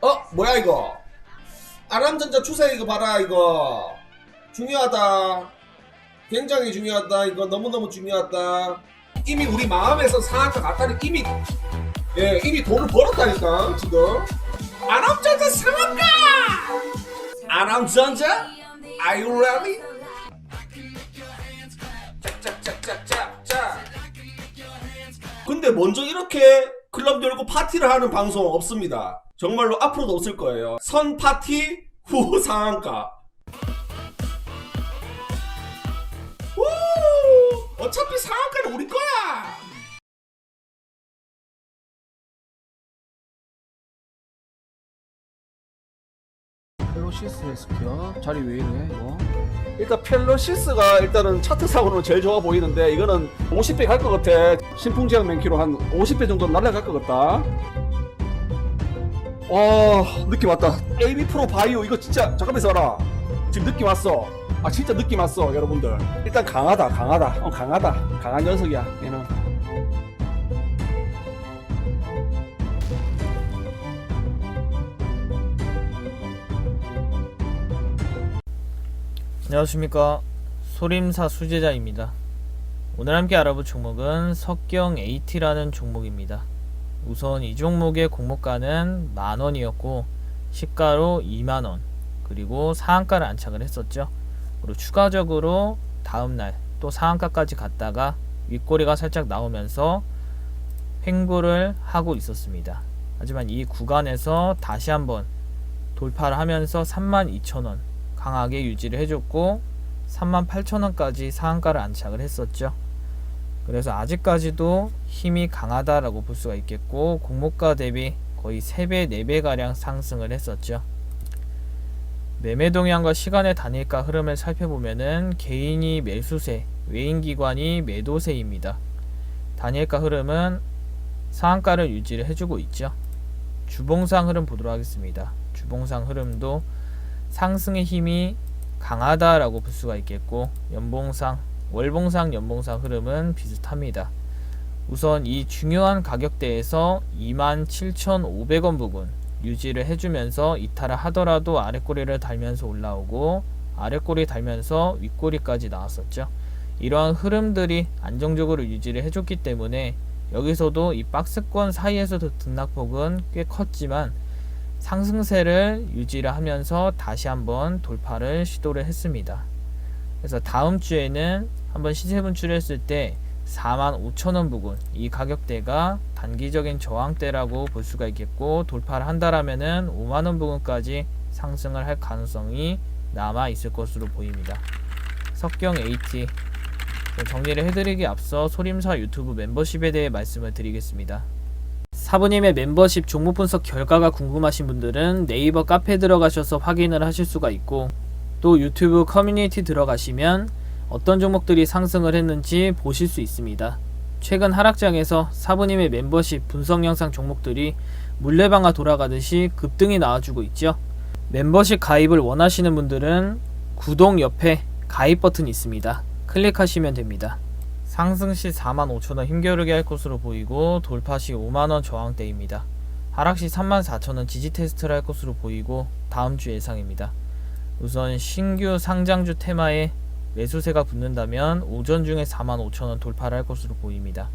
어 뭐야 이거? 아람전자 추세 이거 봐라 이거. 중요하다. 굉장히 중요하다. 이거 너무너무 중요하다. 이미 우리 마음에서 상한가 갔다니 이미 예 이미 돈을 벌었다니까 지금. 아람전자 상한가! 아람전자? Are you ready? 짝짝짝짝짝짝 근데 먼저 이렇게 클럽 열고 파티를 하는 방송 없습니다. 정말로 앞으로도 없을 거예요. 선 파티 후 상한가. 우! 어차피 상한가는 우리 거야. 펠로시스 레스큐어 자리 왜 이래 이거 일단 펠로시스가 일단은 차트상으로는 제일 좋아 보이는데 이거는 50배 갈 것 같아 신풍지향 맨키로 한 50배 정도 날아갈 것 같다 와 느낌 왔다. AB 프로 바이오 이거 진짜 잠깐만 있어라. 지금 느낌 왔어. 아 진짜 느낌 왔어 여러분들. 일단 강하다 강하다. 어 강하다. 강한 녀석이야 얘는. 안녕하십니까. 소림사 수제자입니다. 오늘 함께 알아볼 종목은 석경 AT라는 종목입니다 우선 이 종목의 공모가는 만원이었고 시가로 2만원 그리고 상한가를 안착을 했었죠 그리고 추가적으로 다음날 또 상한가까지 갔다가 윗꼬리가 살짝 나오면서 횡보를 하고 있었습니다 하지만 이 구간에서 다시 한번 돌파를 하면서 32,000원 강하게 유지를 해줬고 38,000원까지 상한가를 안착을 했었죠. 그래서 아직까지도 힘이 강하다라고 볼 수가 있겠고 공모가 대비 거의 3배, 4배 가량 상승을 했었죠. 매매 동향과 시간의 단일가 흐름을 살펴보면은 개인이 매수세, 외인 기관이 매도세입니다. 단일가 흐름은 상한가를 유지를 해주고 있죠. 주봉상 흐름 보도록 하겠습니다. 주봉상 흐름도 상승의 힘이 강하다라고 볼 수가 있겠고 연봉상, 월봉상, 연봉상 흐름은 비슷합니다. 우선 이 중요한 가격대에서 27,500원 부분 유지를 해주면서 이탈을 하더라도 아랫꼬리를 달면서 올라오고 아랫꼬리 달면서 윗꼬리까지 나왔었죠. 이러한 흐름들이 안정적으로 유지를 해줬기 때문에 여기서도 이 박스권 사이에서도 등락폭은 꽤 컸지만 상승세를 유지를 하면서 다시 한번 돌파를 시도를 했습니다. 그래서 다음 주에는 한번 시세 분출을 했을 때 45,000원 부근 이 가격대가 단기적인 저항대라고 볼 수가 있겠고 돌파를 한다라면은 5만원 부근까지 상승을 할 가능성이 남아 있을 것으로 보입니다. 석경 AT 정리를 해드리기 앞서 소림사 유튜브 멤버십에 대해 말씀을 드리겠습니다. 사부님의 멤버십 종목 분석 결과가 궁금하신 분들은 네이버 카페 들어가셔서 확인을 하실 수가 있고 또 유튜브 커뮤니티 들어가시면 어떤 종목들이 상승을 했는지 보실 수 있습니다. 최근 하락장에서 사부님의 멤버십 분석 영상 종목들이 물레방아 돌아가듯이 급등이 나와주고 있죠. 멤버십 가입을 원하시는 분들은 구독 옆에 가입 버튼이 있습니다. 클릭하시면 됩니다. 상승 시 45,000원 힘겨루게 할 것으로 보이고 돌파 시 5만원 저항대입니다. 하락 시 34,000원 지지 테스트를 할 것으로 보이고 다음 주 예상입니다. 우선 신규 상장주 테마에 매수세가 붙는다면 오전 중에 45,000원 돌파를 할 것으로 보입니다.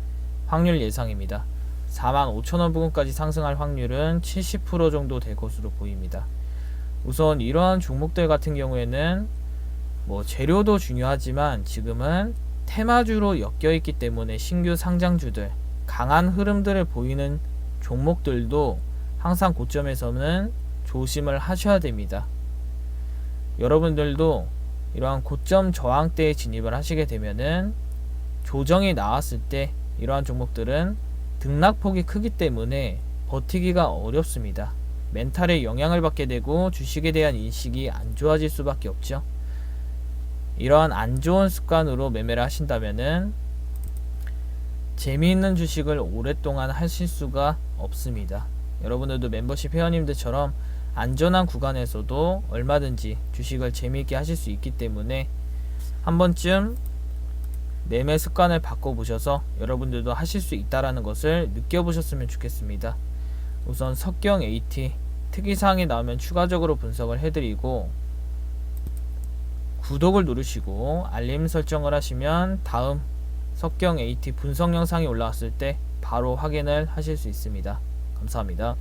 확률 예상입니다. 45,000원 부근까지 상승할 확률은 70% 정도 될 것으로 보입니다. 우선 이러한 종목들 같은 경우에는 뭐 재료도 중요하지만 지금은 테마주로 엮여 있기 때문에 신규 상장주들 강한 흐름들을 보이는 종목들도 항상 고점에서는 조심을 하셔야 됩니다. 여러분들도 이러한 고점 저항대에 진입을 하시게 되면은 조정이 나왔을 때 이러한 종목들은 등락폭이 크기 때문에 버티기가 어렵습니다. 멘탈에 영향을 받게 되고 주식에 대한 인식이 안 좋아질 수밖에 없죠. 이러한 안 좋은 습관으로 매매를 하신다면은 재미있는 주식을 오랫동안 하실 수가 없습니다. 여러분들도 멤버십 회원님들처럼 안전한 구간에서도 얼마든지 주식을 재미있게 하실 수 있기 때문에 한 번쯤 매매 습관을 바꿔보셔서 여러분들도 하실 수 있다라는 것을 느껴보셨으면 좋겠습니다. 우선 석경 AT 특이사항이 나오면 추가적으로 분석을 해드리고 구독을 누르시고 알림 설정을 하시면 다음 석경 AT 분석 영상이 올라왔을 때 바로 확인을 하실 수 있습니다. 감사합니다.